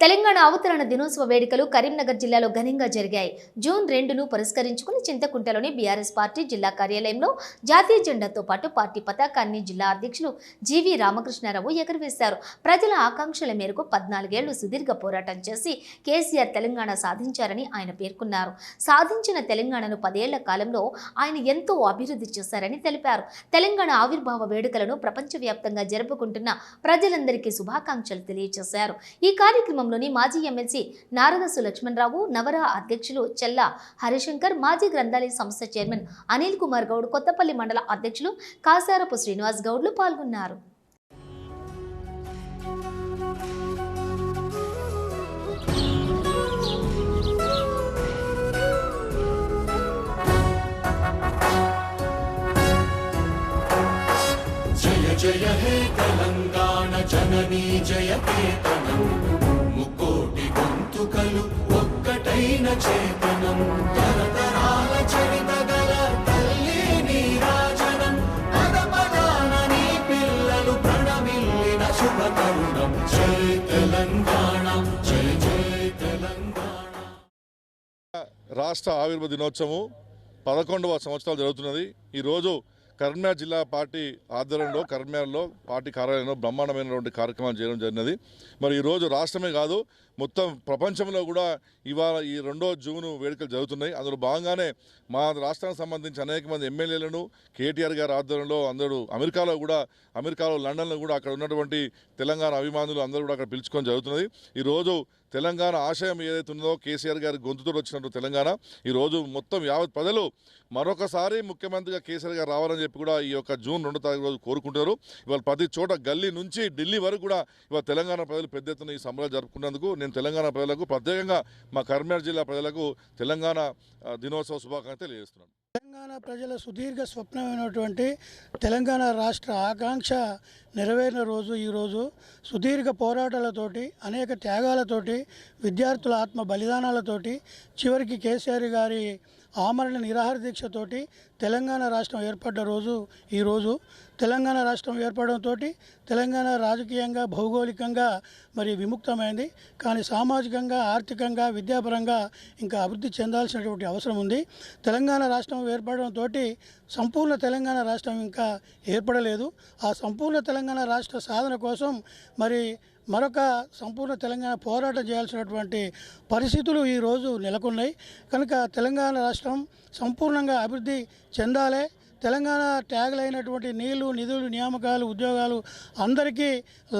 తెలంగాణ అవతరణ దినోత్సవ వేడుకలు కరీంనగర్ జిల్లాలో ఘనంగా జరిగాయి. జూన్ రెండును పురస్కరించుకుని చింతకుంటలోని బీఆర్ఎస్ పార్టీ జిల్లా కార్యాలయంలో జాతీయ జెండాతో పాటు పార్టీ పతాకాన్ని జిల్లా అధ్యక్షులు జీవి రామకృష్ణారావు ఎగురవేశారు. ప్రజల ఆకాంక్షల మేరకు పద్నాలుగేళ్ళు సుదీర్ఘ పోరాటం చేసి కేసీఆర్ తెలంగాణ సాధించారని ఆయన పేర్కొన్నారు. సాధించిన తెలంగాణను పదేళ్ళ కాలంలో ఆయన ఎంతో అభివృద్ధి చేశారని తెలిపారు. తెలంగాణ ఆవిర్భావ వేడుకలను ప్రపంచవ్యాప్తంగా జరుపుకుంటున్న ప్రజలందరికీ శుభాకాంక్షలు తెలియజేశారు. ఈ కార్యక్రమం కార్యక్రమంలోని మాజీ ఎమ్మెల్సీ నారద సులక్ష్మణరావు నవరా అధ్యక్షులు చెల్లా హరిశంకర్ మాజీ గ్రంథాలయ సంస్థ చైర్మన్ అనిల్ కుమార్ గౌడ్ కొత్తపల్లి మండల అధ్యక్షులు కాసారపు శ్రీనివాస్ గౌడ్లు పాల్గొన్నారు. జయ జయ హే తెలంగాణ జననీ జయ కేతనం. చేతనం తరతరాల చరిత గల తల్లి నీరాజనం పద పదాన నీ పిల్లలు ప్రణమిల్లిన శుభ తరుణం తెలంగాణ తెలంగాణ రాష్ట్ర ఆవిర్భ దినోత్సవం పదకొండవ సంవత్సరాలు జరుగుతున్నది. ఈరోజు కర్మ్యా జిల్లా పార్టీ ఆధ్వర్యంలో కరీంనగర్లో పార్టీ కార్యాలయంలో బ్రహ్మాండమైనటువంటి కార్యక్రమం చేయడం జరిగినది. మరి ఈరోజు రాష్ట్రమే కాదు మొత్తం ప్రపంచంలో కూడా ఇవాళ ఈ రెండో జూను వేడుకలు జరుగుతున్నాయి. అందులో భాగంగానే మా రాష్ట్రానికి సంబంధించి అనేక మంది ఎమ్మెల్యేలను కేటీఆర్ గారి ఆధ్వర్యంలో అందరూ అమెరికాలో కూడా అమెరికాలో లండన్లో కూడా అక్కడ ఉన్నటువంటి తెలంగాణ అభిమానులు అందరూ కూడా అక్కడ పిలుచుకొని జరుగుతున్నది. ఈరోజు తెలంగాణ ఆశయం ఏదైతే ఉన్నదో కేసీఆర్ గారి గొంతుతో వచ్చినట్టు తెలంగాణ. ఈరోజు మొత్తం యావత్ ప్రజలు మరొకసారి ముఖ్యమంత్రిగా కేసీఆర్ గారు రావాలని చెప్పి కూడా ఈ యొక్క జూన్ రెండో తారీఖు రోజు కోరుకుంటారు. ఇవాళ ప్రతి చోట గల్లీ నుంచి ఢిల్లీ వరకు కూడా ఇవాళ తెలంగాణ ప్రజలు పెద్ద ఎత్తున ఈ సంబరాలు జరుపుకున్నందుకు నేను తెలంగాణ ప్రజలకు ప్రత్యేకంగా మా కర్మేర్ జిల్లా ప్రజలకు తెలంగాణ దినోత్సవ శుభాకాంక్షలు తెలియజేస్తున్నాను. తెలంగాణ ప్రజల సుదీర్ఘ స్వప్నమైనటువంటి తెలంగాణ రాష్ట్ర ఆకాంక్ష నెరవేరిన రోజు ఈరోజు సుదీర్ఘ పోరాటాలతోటి అనేక త్యాగాలతోటి విద్యార్థుల ఆత్మ బలిదానాలతోటి చివరికి కేసీఆర్ గారి ఆమరణ నిరాహార దీక్షతోటి తెలంగాణ రాష్ట్రం ఏర్పడ్డ రోజు ఈరోజు తెలంగాణ రాష్ట్రం ఏర్పడంతో తెలంగాణ రాజకీయంగా భౌగోళికంగా మరి విముక్తమైంది. కానీ సామాజికంగా ఆర్థికంగా విద్యాపరంగా ఇంకా అభివృద్ధి చెందాల్సినటువంటి అవసరం ఉంది. తెలంగాణ రాష్ట్రం ఏర్పడంతో సంపూర్ణ తెలంగాణ రాష్ట్రం ఇంకా ఏర్పడలేదు. ఆ సంపూర్ణ తెలంగాణ రాష్ట్ర సాధన కోసం మరి మరొక సంపూర్ణ తెలంగాణ పోరాటం చేయాల్సినటువంటి పరిస్థితులు ఈరోజు నెలకొన్నాయి. కనుక తెలంగాణ రాష్ట్ర రాష్ట్రం సంపూర్ణంగా అభివృద్ధి చెందాలి. తెలంగాణ ట్యాగులు అయినటువంటి నీళ్ళు నిధులు నియామకాలు ఉద్యోగాలు అందరికీ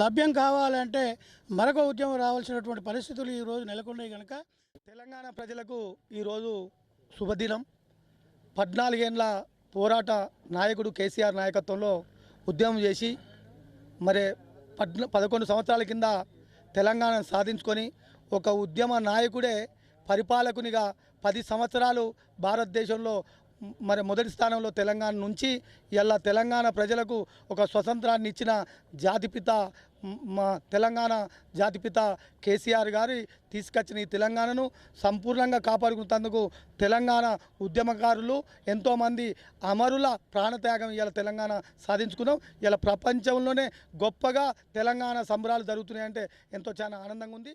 లభ్యం కావాలంటే మరొక ఉద్యమం రావాల్సినటువంటి పరిస్థితులు ఈరోజు నెలకొన్నాయి కనుక తెలంగాణ ప్రజలకు ఈరోజు శుభదినం. పద్నాలుగేండ్ల పోరాట నాయకుడు కేసీఆర్ నాయకత్వంలో ఉద్యమం చేసి మరి పద్న పదకొండు సంవత్సరాల కింద తెలంగాణ సాధించుకొని ఒక ఉద్యమ నాయకుడే పరిపాలకునిగా పది సంవత్సరాలు భారతదేశంలో మరి మొదటి స్థానంలో తెలంగాణ నుంచి ఇలా తెలంగాణ ప్రజలకు ఒక స్వతంత్రాన్ని ఇచ్చిన జాతిపిత మా తెలంగాణ జాతిపిత కేసీఆర్ గారి తీసుకొచ్చిన ఈ తెలంగాణను సంపూర్ణంగా కాపాడుకున్నందుకు తెలంగాణ ఉద్యమకారులు ఎంతోమంది అమరుల ప్రాణత్యాగం ఇలా తెలంగాణ సాధించుకున్నాం. ఇలా ప్రపంచంలోనే గొప్పగా తెలంగాణ సంబరాలు జరుగుతున్నాయంటే ఎంతో చాలా ఆనందంగా ఉంది.